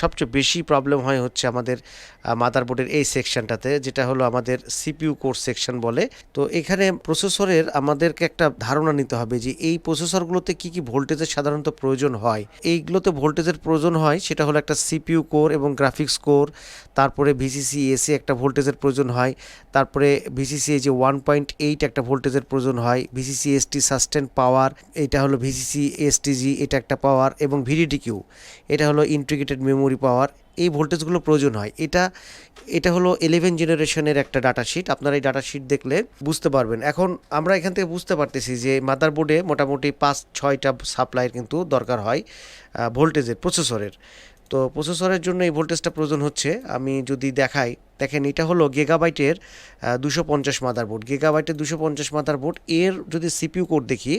সবচেয়ে বেশি প্রবলেম হয় হচ্ছে আমাদের মাদারবোর্ডের এই সেকশনটাতে যেটা হলো আমাদের সিপিইউ কোর সেকশন বলে। তো এখানে প্রসেসরের আমাদেরকে একটা ধারণা নিতে হবে যে এই প্রসেসরগুলোতে কি কি ভোল্টেজের সাধারণত প্রয়োজন হয়। এইগুলোতে ভোল্টেজের প্রয়োজন হয়, সেটা হলো একটা সিপিইউ কোর এবং গ্রাফিক্স কোর তারপরে ভিসিসি এসি একটা ভোল্টেজের প্রয়োজন হয়, তারপরে ভিসিসি যে ওয়ান পয়েন্ট এইট একটা ভোল্টেজের প্রয়োজন হয় ভিসিসি এসটি সাস্টেন পাওয়ার এটা হলো ভিসিসি এসটিজি এটা একটা পাওয়ার এবং ভিডিডি কিউ এটা হলো ইন্টিগ্রেটেড মেমোরি পাওয়ার এই ভোল্টেজগুলো প্রয়োজন হয়। এটা এটা হলো ইলেভেন জেনারেশনের একটা ডাটা শিট আপনারা এই ডাটা শিট দেখলে বুঝতে পারবেন। এখন আমরা এখান থেকে বুঝতে পারতেছি যে মাদারবোর্ডে মোটামুটি পাঁচ, ছয়টা সাপ্লাইয়ের কিন্তু দরকার হয় ভোল্টেজের প্রসেসরের তো প্রসেসরের জন্য এই ভোল্টেজটা প্রয়োজন হচ্ছে। আমি যদি দেখাই, দেখেন এটা হলো গেগাবাইটের দুশো পঞ্চাশ মাদারবোর্ড গেগাবাইটের দুশো পঞ্চাশ মাদার বোর্ড এর যদি সিপিউ কোড দেখি,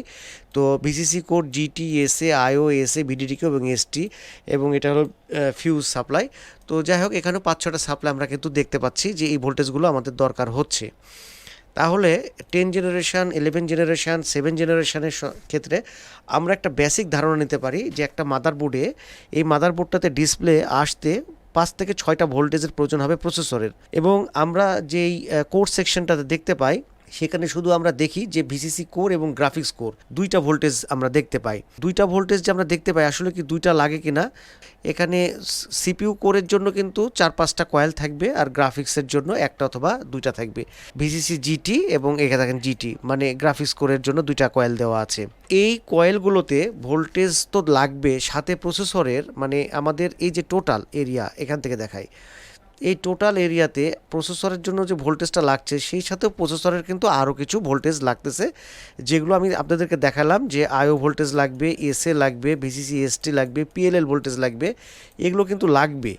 তো VCC code GT SA IO SA VDDQ এবং এসটি এবং এটা হলো ফিউজ সাপ্লাই তো যাই হোক, এখানেও পাঁচ ছটা সাপ্লাই আমরা কিন্তু দেখতে পাচ্ছি যে এই ভোল্টেজগুলো আমাদের দরকার হচ্ছে। তাহলে ten generation eleven generation seven জেনারেশানের ক্ষেত্রে আমরা একটা বেসিক ধারণা নিতে পারি যে একটা মাদারবোর্ডে এই মাদারবোর্ডটাতে ডিসপ্লে আসতে পাঁচ থেকে ছয়টা ভোল্টেজের প্রয়োজন হবে প্রসেসরের এবং আমরা যেই কোর্স সেকশনটাতে দেখতে পাই সেখানে শুধু আমরা দেখি যে ভিসিসি কোর এবং গ্রাফিক্স কোর, দুইটা ভোল্টেজ আমরা দেখতে পাই। দুইটা ভোল্টেজ যে আমরা দেখতে পাই, আসলে কি দুইটা লাগে কি না এখানে সিপিইউ কোরের জন্য কিন্তু চার পাঁচটা কয়েল থাকবে আর গ্রাফিক্সের জন্য একটা অথবা দুইটা থাকবে। ভিসিসি জিটি এবং এখানে দেখেন জিটি মানে গ্রাফিক্স কোরের জন্য দুইটা কয়েল দেওয়া আছে। এই কয়েলগুলোতে ভোল্টেজ তো লাগবে সাথে প্রসেসরের মানে আমাদের এই যে টোটাল এরিয়া এখান থেকে দেখায় এই টোটাল এরিয়াতে প্রসেসরের জন্য যে ভোল্টেজটা লাগছে, সেই সাথেও প্রসেসরের কিন্তু আরও কিছু ভোল্টেজ লাগতেছে, যেগুলো আমি আপনাদেরকে দেখালাম যে আইও ভোল্টেজ লাগবে এসএ লাগবে ভিসিসি এসটি লাগবে পিএলএল ভোল্টেজ লাগবে, এগুলো কিন্তু লাগবে।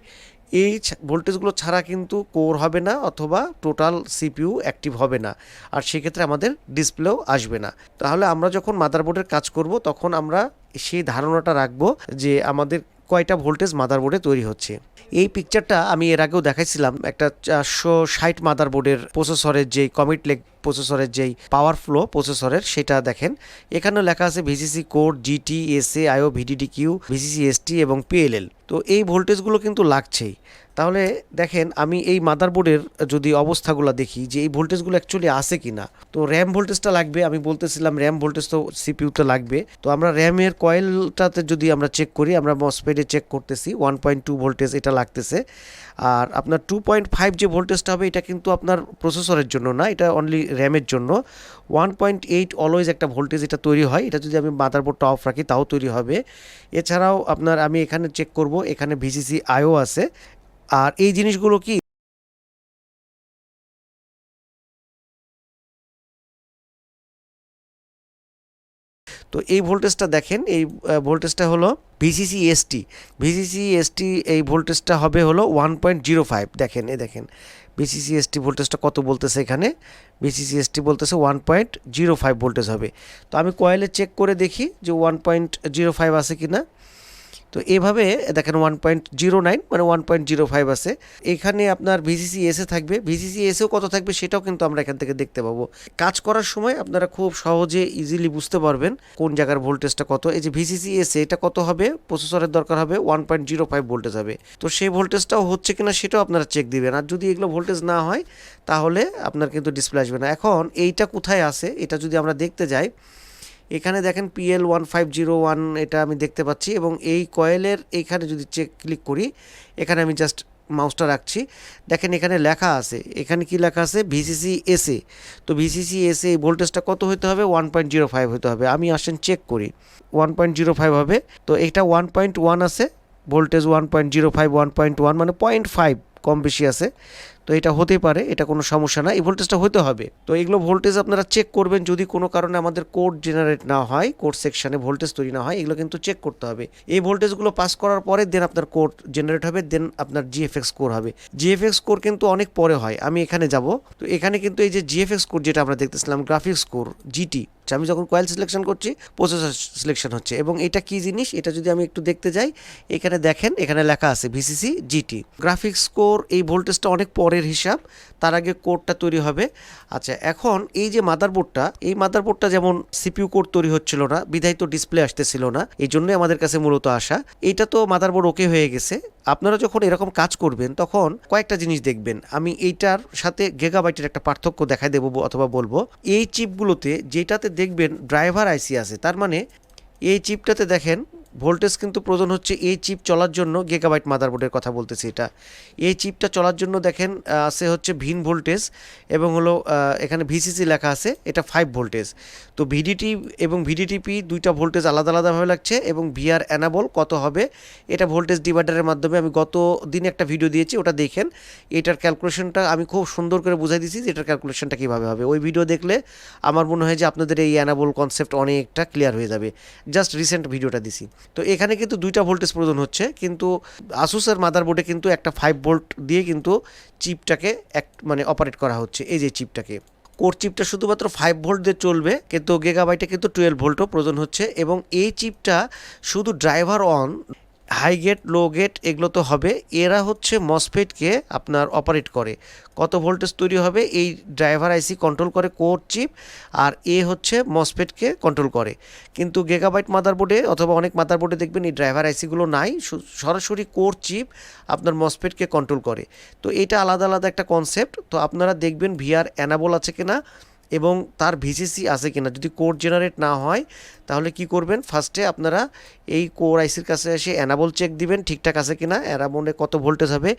এই ভোল্টেজগুলো ছাড়া কিন্তু কোর হবে না অথবা টোটাল সিপিইউ অ্যাক্টিভ হবে না, আর সেক্ষেত্রে আমাদের ডিসপ্লেও আসবে না। তাহলে আমরা যখন মাদারবোর্ডের কাজ করব, তখন আমরা সেই ধারণাটা রাখব যে আমাদের কয়টা ভোল্টেজ মাদারবোর্ডে তৈরি হচ্ছে? এই পিকচারটা আমি এর আগেও দেখাইছিলাম, একটা চারশো ষাট মাদারবোর্ডের প্রসেসরের যে কমিট লেগ প্রসেসরের যেই পাওয়ার ফ্লো প্রসেসরের, সেটা দেখেন। এখানেও লেখা আছে VCC code GT SA IO VDD Q VCC ST এবং পিএলএল তো এই ভোল্টেজগুলো কিন্তু লাগছেই। তাহলে দেখেন, আমি এই মাদারবোর্ডের যদি অবস্থাগুলো দেখি যে এই ভোল্টেজগুলো অ্যাকচুয়ালি আছে কি না তো র্যাম ভোল্টেজটা লাগবে, আমি বলতেছিলাম র্যাম ভোল্টেজ তো সিপিউতে লাগবে। তো আমরা র্যামের কয়েলটাতে যদি আমরা চেক করি, আমরা মসপেডে চেক করতেছি ওয়ান পয়েন্ট টু ভোল্টেজ এটা লাগতেছে। আর আপনার টু পয়েন্ট ফাইভ যে ভোল্টেজটা হবে, এটা কিন্তু আপনার প্রসেসরের জন্য না, এটা অনলি র্যামের জন্য ওয়ান পয়েন্ট এইট অলওয়েজ একটা ভোল্টেজ এটা তৈরি হয়, এটা যদি আমি মাদারবোর্ডটা অফ রাখি তাও তৈরি হবে। এছাড়াও আপনার আমি এখানে চেক করব, এখানে ভিসিসি আইও আছে। আর এই জিনিসগুলো কি? তো এই ভোল্টেজটা দেখেন, এই ভোল্টেজটা হলো ভিসিসি এসটি ভিসিসি এসটি এই ভোল্টেজটা হবে হলো ওয়ান পয়েন্ট জিরো ফাইভ দেখেন এ দেখেন। বিসিসি এসটি ভোল্টেজটা কত বলতেছে এখানে? বিসিসি এসটি বলতেছে one point zero five voltage হবে। তো আমি কয়েলে চেক করে দেখি যে ওয়ান পয়েন্ট জিরো ফাইভ আছে কি না তো এভাবে, দেখেন ওয়ান পয়েন্ট জিরো নাইন মানে ওয়ান পয়েন্ট জিরো ফাইভ আছে। এখানে আপনার ভিসিসি এসে থাকবে। ভিসিসি এসেও কত থাকবে সেটাও কিন্তু আমরা এখান থেকে দেখতে পাবো। কাজ করার সময় আপনারা খুব সহজে ইজিলি বুঝতে পারবেন কোন জায়গার ভোল্টেজটা কত। এই যে ভিসিসি এসে এটা কত হবে? প্রসেসরের দরকার হবে one point zero five voltage হবে। তো সেই ভোল্টেজটাও হচ্ছে কিনা সেটাও আপনারা চেক দিবেন। আর যদি এগুলো ভোল্টেজ না হয়, তাহলে আপনার কিন্তু ডিসপ্লে আসবে না। এখন এইটা কোথায় আছে? এটা যদি আমরা দেখতে যাই এখানে দেখেন PL one five zero one এটা আমি দেখতে পাচ্ছি এবং এই কয়েলের এইখানে যদি চেক ক্লিক করি, এখানে আমি জাস্ট মাউসটা রাখছি। দেখেন এখানে লেখা আছে, এখানে কি লেখা আছে? ভিসিসি এসএ তো ভিসিসি এসএ এই ভোল্টেজটা কত হতে হবে? ওয়ান পয়েন্ট জিরো ফাইভ হতে হবে। আমি আসেন চেক করি। ওয়ান পয়েন্ট জিরো ফাইভ হবে। তো এটা ওয়ান পয়েন্ট ওয়ান আছে voltage one point zero five one point one মানে পয়েন্ট ফাইভ কম বেশি আছে। তো এটা হতে পারে, এটা কোনো সমস্যা না। এই ভোল্টেজটা হতে হবে। তো এগুলো ভোল্টেজ আপনারা চেক করবেন যদি কোনো কারণে আমাদের কোড জেনারেট না হয় কোড সেকশানে ভোল্টেজ তৈরি না হয়, এগুলো কিন্তু চেক করতে হবে। এই ভোল্টেজগুলো পাস করার পরে দেন আপনার কোড জেনারেট হবে দেন আপনার জিএফএক্স কোর হবে। জিএফএক্স কোর কিন্তু অনেক পরে হয়, আমি এখানে যাব। তো এখানে কিন্তু এই যে জিএফএক্স কোড যেটা আমরা দেখতেছিলাম গ্রাফিক্স কোর জিটি আমি যখন কয়েল সিলেকশন করছি প্রসেসর সিলেকশন হচ্ছে। এবং এটা কি জিনিস? এটা যদি আমি একটু দেখতে যাই, এখানে দেখেন, এখানে লেখা আছে ভিসিসি জিটি গ্রাফিক্স কোর এই ভোল্টেজটা অনেক পরে পরের হিসাব, তার আগে কোডটা তৈরি হবে। আচ্ছা এখন এই যে মাদারবোর্ডটা, এই মাদারবোর্ডটা যেমন সিপিউ কোড তৈরি হচ্ছিল না বিধায়িত ডিসপ্লে আসতেছিল না, এই জন্যই আমাদের কাছে মূলত আসা এটা তো মাদারবোর্ড ওকে হয়ে গেছে। আপনারা যখন এরকম কাজ করবেন, তখন কয়েকটা জিনিস দেখবেন। আমি এইটার সাথে গেগাবাইটের একটা পার্থক্য দেখাই দেবো অথবা বলব। এই চিপগুলোতে যেটাতে দেখবেন ড্রাইভার আইসি আছে, তার মানে এই চিপটাতে দেখেন ভোল্টেজ কিন্তু প্রয়োজন হচ্ছে এই চিপ চলার জন্য গেগাবাইট মাদারবোর্ডের কথা বলতেছি এটা। এই চিপটা চলার জন্য দেখেন আছে হচ্ছে ভিন ভোল্টেজ এবং হলো এখানে ভিসিসি লেখা আছে, এটা ফাইভ ভোল্টেজ। তো ভিডিটি এবং ভিডিটিপি দুইটা ভোল্টেজ আলাদা আলাদাভাবে লাগছে এবং ভিআর অ্যানাবল কত হবে, এটা ভোল্টেজ ডিভাইডারের মাধ্যমে আমি গত দিনে একটা ভিডিও দিয়েছি, ওটা দেখেন। এটার ক্যালকুলেশনটা আমি খুব সুন্দর করে বুঝাই দিয়েছি যে এটার ক্যালকুলেশনটা কীভাবে হবে। ওই ভিডিও দেখলে আমার মনে হয় যে আপনাদের এই অ্যানাবল কনসেপ্ট অনেকটা ক্লিয়ার হয়ে যাবে। জাস্ট রিসেন্ট ভিডিওটা দিছি। তো এখানে কিন্তু দুইটা ভোল্টেজ প্রয়োজন হচ্ছে, কিন্তু আসুসের মাদারবোর্ডে কিন্তু একটা ফাইভ ভোল্ট দিয়ে কিন্তু চিপটাকে এক মানে অপারেট করা হচ্ছে, এই যে চিপটাকে কোর চিপটা শুধুমাত্র ফাইভ ভোল্ট দিয়ে চলবে, কিন্তু গেগাবাইটে কিন্তু টুয়েলভ ভোল্টও প্রয়োজন হচ্ছে, এবং এই চিপটা শুধু driver on high gate low gate এগুলো তো হবে। এরা হচ্ছে মসফেটকে আপনার অপারেট করে। কত ভোল্টেজ তৈরি হবে এই ড্রাইভার আইসি কন্ট্রোল করে কোর চিপ আর এ হচ্ছে মসফেটকে কন্ট্রোল করে। কিন্তু গেগাবাইট মাদারবোর্ডে অথবা অনেক মাদারবোর্ডে দেখবেন এই ড্রাইভার আইসিগুলো নাই। সরাসরি কোর চিপ আপনার মসফেটকে কন্ট্রোল করে। তো এটা আলাদা আলাদা একটা কনসেপ্ট তো আপনারা দেখবেন ভিআর অ্যানাবল আছে কিনা এবং তার ভিসিসি আছে কিনা। যদি কোড জেনারেট না হয় তাহলে কি করবেন? ফার্স্টে আপনারা এই কোর আইসির কাছে এসে অ্যানাবল চেক দিবেন, ঠিকঠাক আছে কিনা অ্যানাবলে কত ভোল্টেজ হবে।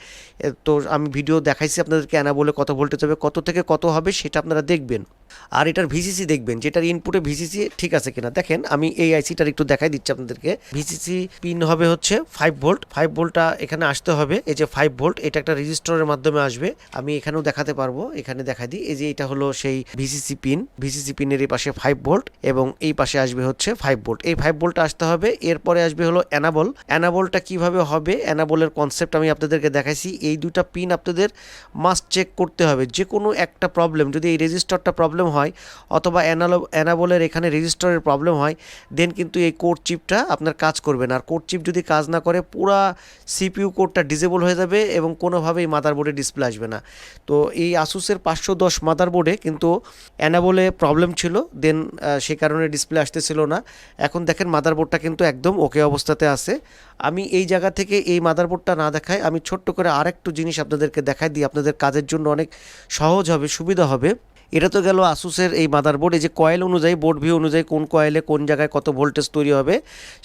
তো আমি ভিডিও দেখাইছি আপনাদেরকে অ্যানাবলে কত ভোল্টেজ হবে, কত থেকে কত হবে সেটা আপনারা দেখবেন। আর এটার ভিসিসি দেখবেন, যেটার ইনপুটে ভিসিসি ঠিক আছে কিনা। দেখেন, আমি এই আইসিটার একটু দেখাই দিচ্ছি আপনাদেরকে। ভিসিসি পিন হবে হচ্ছে ফাইভ ভোল্ট ফাইভ ভোল্টটা এখানে আসতে হবে। এই যে ফাইভ ভোল্ট এটা একটা রেজিস্টরের মাধ্যমে আসবে। আমি এখানেও দেখাতে পারব, এখানে দেখাই দিই। এই যে এটা হলো সেই ভিসিসি পিন ভিসিসি পিনের এই পাশে ফাইভ ভোল্ট এবং এই পাশে আসবে হচ্ছে ফাইভ ভোল্ট এই ফাইভ ভোল্টটা আসতে হবে, এরপরে আসবে হলো অ্যানাবল অ্যানাবলটা কীভাবে হবে? অ্যানাবলের কনসেপ্ট আমি আপনাদেরকে দেখাইছি। এই দুটা পিন আপনাদের মাস্ট চেক করতে হবে। যে কোনো একটা প্রবলেম যদি এই রেজিস্টারটা প্রবলেম হয়, অথবা অ্যানালো অ্যানাবলের এখানে রেজিস্টারের প্রবলেম হয় দেন কিন্তু এই কোড চিপটা আপনার কাজ করবে না। আর কোড চিপ যদি কাজ না করে, পুরা সিপিইউ কোডটা ডিজেবল হয়ে যাবে এবং কোনোভাবেই মাদারবোর্ডে ডিসপ্লে আসবে না। তো এই আসুসের পাঁচশো দশ মাদারবোর্ডে কিন্তু অ্যানাবলে প্রবলেম ছিল দেন সে কারণে ডিসপ্লে আসতেছিল না। এখন দেখেন মাদারবোর্ডটা কিন্তু একদম ওকে অবস্থাতে আছে। আমি এই জায়গা থেকে এই মাদারবোর্ডটা না দেখাই, আমি ছোট্ট করে আরেকটু জিনিস আপনাদেরকে দেখাই দিই আপনাদের কাজের জন্য অনেক সহজ হবে, সুবিধা হবে। এটা তো গেল আসুসের এই মাদারবোর্ড এই যে কয়েল অনুযায়ী বোর্ড ভিউ অনুযায়ী কোন কয়েলে কোন জায়গায় কত ভোল্টেজ তৈরি হবে,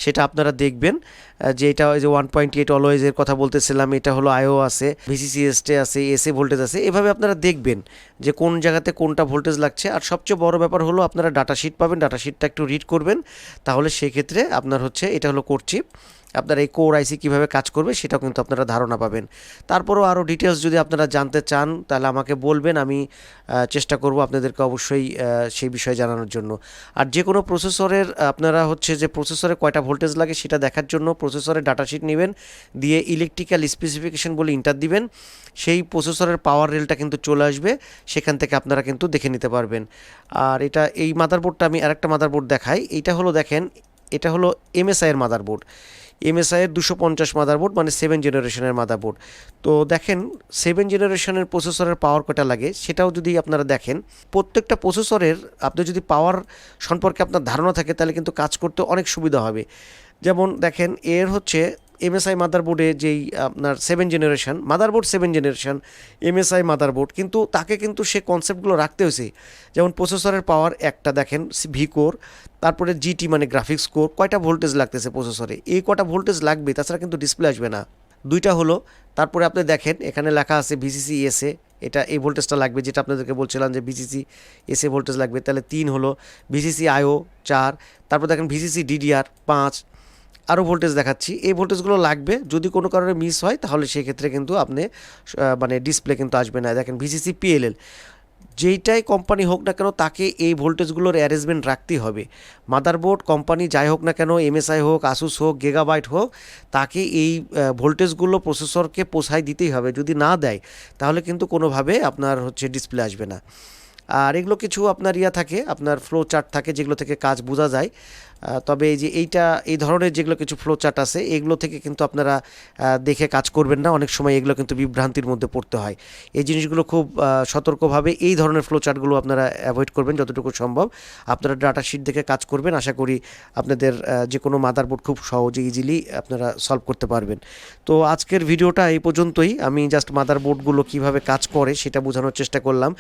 সেটা আপনারা দেখবেন। যে এটা যে ওয়ান পয়েন্ট এইট অলওয়েজের কথা বলতেছিলাম, এটা হলো আইও আছে ভিসিসি এসটে আছে এসএ ভোল্টেজ আছে, এভাবে আপনারা দেখবেন যে কোন জায়গাতে কোনটা ভোল্টেজ লাগছে। আর সবচেয়ে বড় ব্যাপার হলো, আপনারা ডাটা শিট পাবেন ডাটা শিটটা একটু রিড করবেন, তাহলে সেক্ষেত্রে আপনার হচ্ছে, এটা হলো কোরচিপ আপনার এই কোর আইসি কীভাবে কাজ করবে সেটাও কিন্তু আপনারা ধারণা পাবেন। তারপরেও আরও ডিটেলস যদি আপনারা জানতে চান, তাহলে আমাকে বলবেন, আমি চেষ্টা করব আপনাদেরকে অবশ্যই সেই বিষয়ে জানানোর জন্য। আর যে কোনো প্রসেসরের আপনারা হচ্ছে যে প্রসেসরে কয়টা ভোল্টেজ লাগে সেটা দেখার জন্য প্রসেসরের ডাটাশিট নেবেন, দিয়ে ইলেকট্রিক্যাল স্পেসিফিকেশন বলে ইন্টার দিবেন, সেই প্রসেসরের পাওয়ার রেলটা কিন্তু চলে আসবে, সেখান থেকে আপনারা কিন্তু দেখে নিতে পারবেন। আর এটা এই মাদারবোর্ডটা আমি আরেকটা মাদারবোর্ড দেখাই, এইটা হলো দেখেন, এটা হলো এমএসআইয়ের মাদারবোর্ড এমএসআইয়ের দুশো পঞ্চাশ মাদারবোর্ড মানে সেভেন জেনারেশনের মাদারবোর্ড তো দেখেন সেভেন জেনারেশনের প্রসেসরের পাওয়ার কটা লাগে? সেটাও যদি আপনারা দেখেন, প্রত্যেকটা প্রসেসরের আপনি যদি পাওয়ার সম্পর্কে আপনার ধারণা থাকে, তাহলে কিন্তু কাজ করতে অনেক সুবিধা হবে। যেমন দেখেন, এর হচ্ছে এমএসআই মাদারবোর্ডে যেই আপনার seven generation motherboard seven generation MSI motherboard কিন্তু তাকে কিন্তু সে কনসেপ্টগুলো রাখতে হয়েছে। যেমন প্রসেসরের পাওয়ার একটা দেখেন ভি কোর তারপরে জিটি মানে গ্রাফিক্স কোর কয়টা ভোল্টেজ লাগতেছে প্রসেসরে এই কটা ভোল্টেজ লাগবে, তাছাড়া কিন্তু ডিসপ্লে আসবে না। দুইটা হলো, তারপরে আপনি দেখেন, এখানে লেখা আছে ভিসিসি এসএ এটা এই ভোল্টেজটা লাগবে, যেটা আপনাদেরকে বলছিলাম যে ভিসিসি এসএ ভোল্টেজ লাগবে। তাহলে তিন হলো ভিসিসি আইও চার, তারপর দেখেন ভিসিসি ডিডিআর পাঁচ আরও ভোল্টেজ দেখাচ্ছি। এই ভোল্টেজগুলো লাগবে, যদি কোনো কারণে মিস হয়, তাহলে সেক্ষেত্রে কিন্তু আপনি মানে ডিসপ্লে কিন্তু আসবে না। দেখেন ভিসিসি পিএলএল যেইটাই কোম্পানি হোক না কেন, তাকে এই ভোল্টেজগুলোর অ্যারেঞ্জমেন্ট রাখতেই হবে। মাদারবোর্ড কোম্পানি যাই হোক না কেন এমএসআই হোক আসুস হোক গেগাবাইট হোক, তাকে এই ভোল্টেজগুলো প্রসেসরকে পোষায় দিতেই হবে। যদি না দেয়, তাহলে কিন্তু কোনোভাবে আপনার হচ্ছে ডিসপ্লে আসবে না। আর এগুলো কিছু আপনার ইয়া থাকে, আপনার ফ্লো চার্ট থাকে, যেগুলো থেকে কাজ বোঝা যায়। তবে এই যে এইটা, এই ধরনের যেগুলো কিছু ফ্লো চার্ট আছে, এগুলো থেকে কিন্তু আপনারা দেখে কাজ করবেন না। অনেক সময় এগুলো কিন্তু বিভ্রান্তির মধ্যে পড়তে হয়। এই জিনিসগুলো খুব সতর্কভাবে এই ধরনের ফ্লো চার্টগুলো আপনারা অ্যাভয়েড করবেন যতটুকু সম্ভব। আপনারা ডাটা শিট দেখে কাজ করবেন। আশা করি আপনাদের যে কোনো মাদারবোর্ড খুব সহজে ইজিলি আপনারা সলভ করতে পারবেন। তো আজকের ভিডিওটা এই পর্যন্তই। আমি জাস্ট মাদারবোর্ডগুলো কীভাবে কাজ করে সেটা বোঝানোর চেষ্টা করলাম।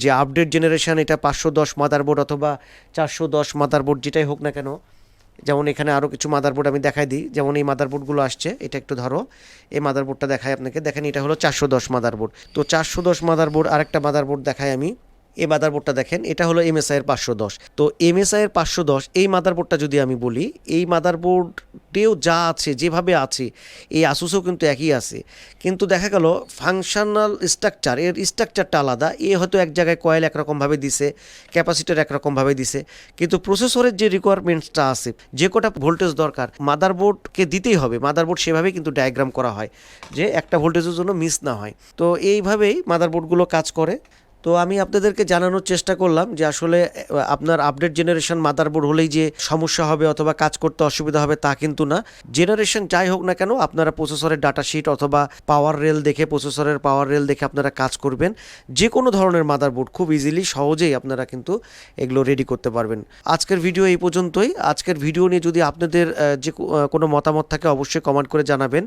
যে আপডেট জেনারেশান এটা পাঁচশো দশ মাদারবোর্ড অথবা চারশো দশ মাদারবোর্ড যেটাই হোক না কেন যেমন এখানে আরও কিছু মাদারবোর্ড আমি দেখাই দিই। যেমন এই মাদারবোর্ডগুলো আসছে, এটা একটু ধরো। এই মাদারবোর্ডটা দেখাই আপনাকে। দেখেন এটা হলো চারশো দশ মাদারবোর্ড তো চারশো দশ মাদারবোর্ড আরেকটা মাদারবোর্ড দেখাই আমি। এই মাদারবোর্ডটা দেখেন, এটা হলো এমএসআই এর পাঁচশো দশ। তো এমএসআই এর পাঁচশো দশ, এই মাদারবোর্ডটা যদি আমি বলি, এই মাদারবোর্ডেও যা আছে, যেভাবে আছে, এই আসুসেও কিন্তু একই আছে। কিন্তু দেখা গেল ফাংশনাল স্ট্রাকচার এর স্ট্রাকচারটা আলাদা। এ হয়তো এক জায়গায় কয়েল একরকমভাবে দিছে ক্যাপাসিটার একরকমভাবে দিছে। কিন্তু প্রসেসরের যে রিকোয়ারমেন্টসটা আছে, যে কটা ভোল্টেজ দরকার মাদারবোর্ডকে দিতেই হবে। মাদারবোর্ড সেভাবেই কিন্তু ডায়াগ্রাম করা হয়, যে একটা ভোল্টেজের জন্য মিস না হয়। তো এইভাবেই মাদারবোর্ডগুলো কাজ করে। তো আমি আপনাদেরকে জানানোর চেষ্টা করলাম যে আসলে আপনার আপডেট জেনারেশন মাদারবোর্ড হলেই যে সমস্যা হবে অথবা কাজ করতে অসুবিধা হবে তা কিন্তু না। জেনারেশন যাই হোক না কেন, আপনারা প্রসেসরের ডাটা শিট অথবা পাওয়ার রেল দেখে প্রসেসরের পাওয়ার রেল দেখে আপনারা কাজ করবেন। যে কোনো ধরনের মাদারবোর্ড খুব ইজিলি সহজেই আপনারা কিন্তু এগুলো রেডি করতে পারবেন। আজকের ভিডিও এই পর্যন্তই। আজকের ভিডিও নিয়ে যদি আপনাদের যে কোনো মতামত থাকে অবশ্যই কমেন্ট করে জানাবেন।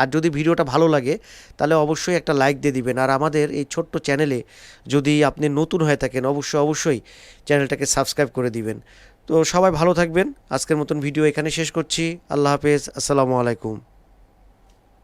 আর যদি ভিডিওটা ভালো লাগে, তাহলে অবশ্যই একটা লাইক দিয়ে দিবেন। আর আমাদের এই ছোট্ট চ্যানেলে যদি আপনি নতুন হয়ে থাকেন, অবশ্যই অবশ্যই চ্যানেলটাকে সাবস্ক্রাইব করে দিবেন। তো সবাই ভালো থাকবেন। আজকের মতন ভিডিও এখানে শেষ করছি। আল্লাহ হাফেজ। আসসালামু আলাইকুম।